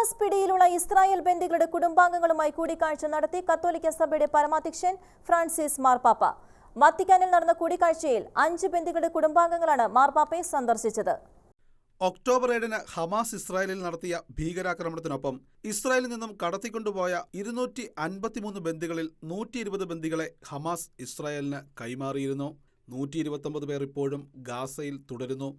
Hamas പിടിയിലുള്ള Israel ബന്ദികളുടെ കുടുംബാംഗങ്ങളുമായി കൂടിക്കാഴ്ച നടത്തി കത്തോലിക്ക സഭയുടെ പരമാധ്യക്ഷൻ ഫ്രാൻസിസ് മാർപ്പാപ്പ. വത്തിക്കാനിൽ നടന്ന കൂടിക്കാഴ്ചയിൽ അഞ്ച് ബന്ദികളുടെ കുടുംബാംഗങ്ങളാണ് മാർപ്പാപ്പയെ സന്ദർശിച്ചത്. ഒക്ടോബർ ഏഴിന് ഹമാസ് ഇസ്രായേലിൽ നടത്തിയ ഭീകരാക്രമണത്തിനൊപ്പം ഇസ്രായേലിൽ നിന്നും കടത്തിക്കൊണ്ടുപോയ ഇരുന്നൂറ്റി അൻപത്തിമൂന്ന് ബന്ദികളിൽ നൂറ്റി ഇരുപത് ബന്ദികളെ ഹമാസ് ഇസ്രായേലിന് കൈമാറിയിരുന്നു. നൂറ്റി ഇരുപത്തൊമ്പത് പേർ ഇപ്പോഴും ഗാസയിൽ തുടരുന്നു.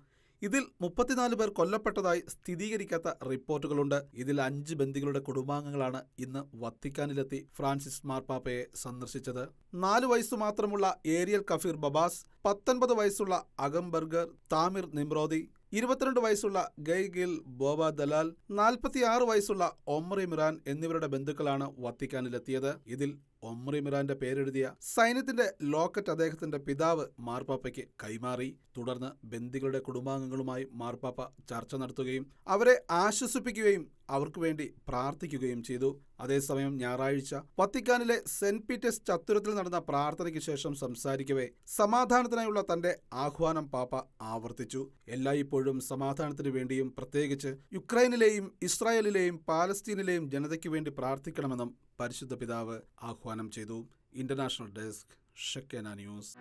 ഇതിൽ മുപ്പത്തിനാല് പേർ കൊല്ലപ്പെട്ടതായി സ്ഥിരീകരിക്കാത്ത റിപ്പോർട്ടുകളുണ്ട്. ഇതിൽ അഞ്ച് ബന്ദികളുടെ കുടുംബാംഗങ്ങളാണ് ഇന്ന് വത്തിക്കാനിലെത്തി ഫ്രാൻസിസ് മാർപ്പാപ്പയെ സന്ദർശിച്ചത്. നാല് വയസ്സു മാത്രമുള്ള ഏരിയൽ കഫീർ ബബാസ് പത്തൊൻപത് വയസ്സുള്ള അഗംബർഗർ താമിർ നിമ്രോദി ഇരുപത്തിരണ്ട് വയസ്സുള്ള ഗൈ ഗിൽ ബോബ ദലാൽ നാൽപ്പത്തിയാറ് വയസ്സുള്ള ഒമർ ഇമ്രാൻ എന്നിവരുടെ ബന്ധുക്കളാണ് വത്തിക്കാനിലെത്തിയത്. ഇതിൽ ഒമ്രി മിറാന്റെ പേരെഴുതിയ സൈന്യത്തിന്റെ ലോക്കറ്റ് അദ്ദേഹത്തിന്റെ പിതാവ് മാർപ്പാപ്പയ്ക്ക് കൈമാറി. തുടർന്ന് ബന്ദികളുടെ കുടുംബാംഗങ്ങളുമായി മാർപ്പാപ്പ ചർച്ച നടത്തുകയും അവരെ ആശ്വസിപ്പിക്കുകയും അവർക്ക് വേണ്ടി പ്രാർത്ഥിക്കുകയും ചെയ്തു. അതേസമയം ഞായറാഴ്ച വത്തിക്കാനിലെ സെന്റ് പീറ്റേഴ്സ് ചത്തുരത്തിൽ നടന്ന പ്രാർത്ഥനയ്ക്ക് ശേഷം സംസാരിക്കവേ സമാധാനത്തിനായുള്ള തന്റെ ആഹ്വാനം പാപ്പ ആവർത്തിച്ചു. എല്ലായ്പ്പോഴും സമാധാനത്തിന് വേണ്ടിയും പ്രത്യേകിച്ച് യുക്രൈനിലെയും ഇസ്രായേലിലെയും പാലസ്തീനിലെയും ജനതയ്ക്ക് വേണ്ടി പ്രാർത്ഥിക്കണമെന്നും പരിശുദ്ധ പിതാവ് ആഹ്വാനം ചെയ്തു. International desk Shekinah news.